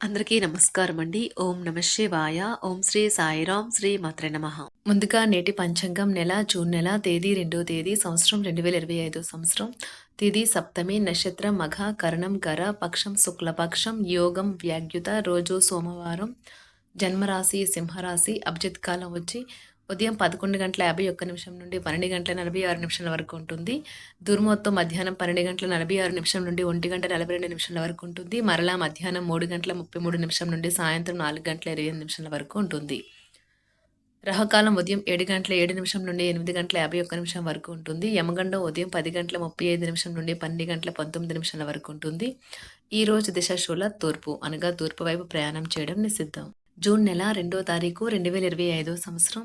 అందరికీ నమస్కారం అండి. ఓం నమ శివాయ. ఓం శ్రీ సాయిరాం శ్రీ మాత్ర నమ. ముందుగా నేటి పంచాంగం నెల జూన్ నెల తేదీ రెండో తేదీ సంవత్సరం రెండు వేల ఇరవై ఐదో సంవత్సరం. తిది సప్తమి నక్షత్రం మఘ కరణం గర పక్షం శుక్లపక్షం యోగం వ్యాగ్యుత రోజు సోమవారం జన్మరాశి సింహరాశి అభిజిత్ కాలం వచ్చి ఉదయం పదకొండు గంటల యాభై ఒక్క నిమిషం నుండి పన్నెండు గంటల నలభై ఆరు నిమిషాల వరకు ఉంటుంది. దుర్మొత్తం మధ్యాహ్నం పన్నెండు గంటల నలభై ఆరు నిమిషం నుండి ఒంటి గంట నలభై రెండు నిమిషాల వరకు ఉంటుంది. మరలా మధ్యాహ్నం మూడు గంటల ముప్పై మూడు నిమిషం నుండి సాయంత్రం నాలుగు గంటల ఇరవై ఎనిమిది నిమిషాల వరకు ఉంటుంది. రహకాలం ఉదయం ఏడు గంటల ఏడు నిమిషం నుండి ఎనిమిది గంటల యాభై ఒక్క నిమిషం వరకు ఉంటుంది. యమగండం ఉదయం పది గంటల ముప్పై ఐదు నిమిషం నుండి పన్నెండు గంటల పంతొమ్మిది నిమిషాల వరకు ఉంటుంది. ఈ రోజు దిశ శూల తూర్పు అనగా తూర్పు వైపు ప్రయాణం చేయడం నిషిద్ధం. జూన్ నెల రెండో తారీఖు రెండు వేల ఇరవై ఐదో సంవత్సరం.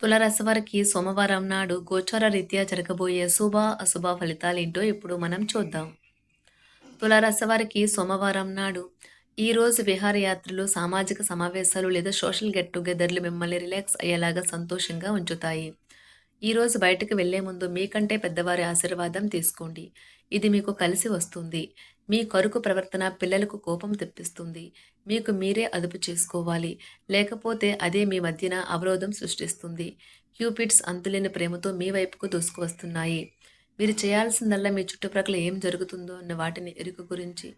తులరాశి వారికి సోమవారం నాడు గోచార రీత్యా జరగబోయే శుభ అశుభ ఫలితాలేంటో ఇప్పుడు మనం చూద్దాం. తులరాశి వారికి సోమవారం నాడు ఈరోజు విహారయాత్రలు సామాజిక సమావేశాలు లేదా సోషల్ గెట్ టుగెదర్లు మిమ్మల్ని రిలాక్స్ అయ్యేలాగా సంతోషంగా ఉంచుతాయి. ఈ రోజు బయటకు వెళ్ళే ముందు మీకంటే పెద్దవారి ఆశీర్వాదం తీసుకోండి. ఇది మీకు కలిసి వస్తుంది. మీ కరుకు ప్రవర్తన పిల్లలకు కోపం తెప్పిస్తుంది. మీకు మీరే అదుపు చేసుకోవాలి. లేకపోతే అదే మీ మధ్యన అవరోధం సృష్టిస్తుంది. క్యూపిడ్స్ అంతులేని ప్రేమతో మీ వైపుకు దూసుకువస్తున్నాయి. మీరు చేయాల్సిందల్లా మీ చుట్టుప్రక్కల ఏం జరుగుతుందో అన్న వాటిని ఎరుక గురించి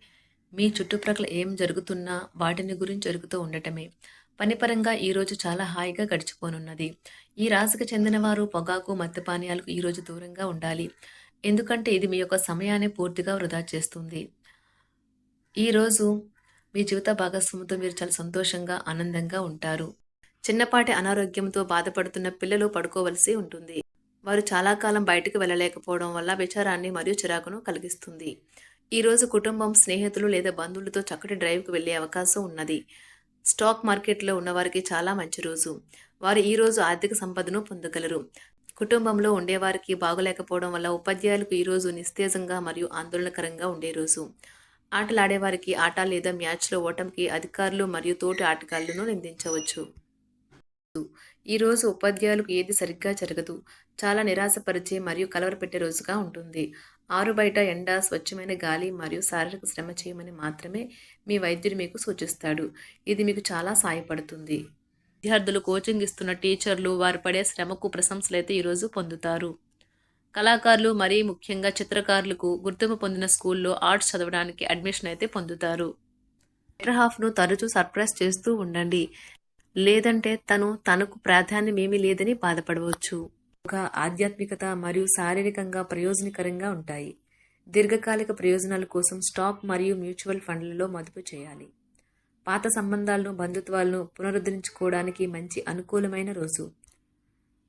మీ చుట్టుప్రక్కల ఏం జరుగుతున్నా వాటిని గురించి ఎరుగుతూ ఉండటమే. పనిపరంగా ఈరోజు చాలా హాయిగా గడిచిపోనున్నది. ఈ రాశికి చెందిన వారు పొగాకు మత్తపానీయాలకు ఈరోజు దూరంగా ఉండాలి. ఎందుకంటే ఇది మీ యొక్క సమయాన్ని పూర్తిగా వృధా చేస్తుంది. ఈరోజు మీ జీవిత భాగస్వామితో మీరు చాలా సంతోషంగా ఆనందంగా ఉంటారు. చిన్నపాటి అనారోగ్యంతో బాధపడుతున్న పిల్లలు పడుకోవలసి ఉంటుంది. వారు చాలా కాలం బయటకు వెళ్ళలేకపోవడం వల్ల విచారాన్ని మరియు చిరాకును కలిగిస్తుంది. ఈరోజు కుటుంబం స్నేహితులు లేదా బంధువులతో చక్కటి డ్రైవ్కి వెళ్ళే అవకాశం ఉన్నది. స్టాక్ మార్కెట్లో ఉన్నవారికి చాలా మంచి రోజు. వారు ఈరోజు ఆర్థిక సంపదను పొందగలరు. కుటుంబంలో ఉండేవారికి బాగోలేకపోవడం వల్ల ఉపాధ్యాయులకు ఈరోజు నిస్తేజంగా మరియు ఆందోళనకరంగా ఉండే రోజు. ఆటలాడేవారికి ఆట లేదా మ్యాచ్లో ఓటమికి అధికారులు మరియు తోటి ఆటగాళ్ళను నిందించవచ్చు. ఈరోజు ఉపాధ్యాయులకు ఏది సరిగ్గా జరగదు. చాలా నిరాశపరిచే మరియు కలవరపెట్టే రోజుగా ఉంటుంది. ఆరు బయట ఎండ స్వచ్ఛమైన గాలి మరియు శారీరక శ్రమ చేయమని మాత్రమే మీ వైద్యుడు మీకు సూచిస్తాడు. ఇది మీకు చాలా సాయపడుతుంది. విద్యార్థులు కోచింగ్ ఇస్తున్న టీచర్లు వారు పడే శ్రమకు ప్రశంసలైతే ఈరోజు పొందుతారు. కళాకారులు మరీ ముఖ్యంగా చిత్రకారులకు గుర్తింపు పొందిన స్కూల్లో ఆర్ట్స్ చదవడానికి అడ్మిషన్ అయితే పొందుతారు. బెటర్ హాఫ్ను తరచూ సర్ప్రైజ్ చేస్తూ ఉండండి. లేదంటే తను తనకు ప్రాధాన్యం ఏమీ లేదని బాధపడవచ్చు. ఒక ఆధ్యాత్మికత మరియు శారీరకంగా ప్రయోజనకరంగా ఉంటాయి. దీర్ఘకాలిక ప్రయోజనాల కోసం స్టాక్ మరియు మ్యూచువల్ ఫండ్లలో మదుపు చేయాలి. పాత సంబంధాలను బంధుత్వాలను పునరుద్ధరించుకోవడానికి మంచి అనుకూలమైన రోజు.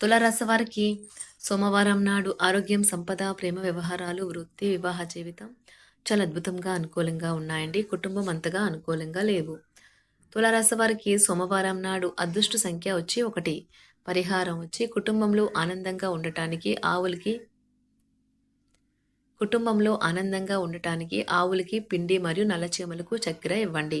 తులరాశ వారికి సోమవారం నాడు ఆరోగ్యం సంపద ప్రేమ వ్యవహారాలు వృత్తి వివాహ జీవితం చాలా అద్భుతంగా అనుకూలంగా ఉన్నాయండి. కుటుంబం అంతగా అనుకూలంగా లేవు. తులారాశి వారికి సోమవారం నాడు అదృష్ట సంఖ్య వచ్చి ఒకటి. పరిహారం వచ్చి కుటుంబంలో ఆనందంగా ఉండటానికి ఆవులకి కుటుంబంలో ఆనందంగా ఉండటానికి ఆవులకి పిండి మరియు నల్లచీమలకు చక్కెర ఇవ్వండి.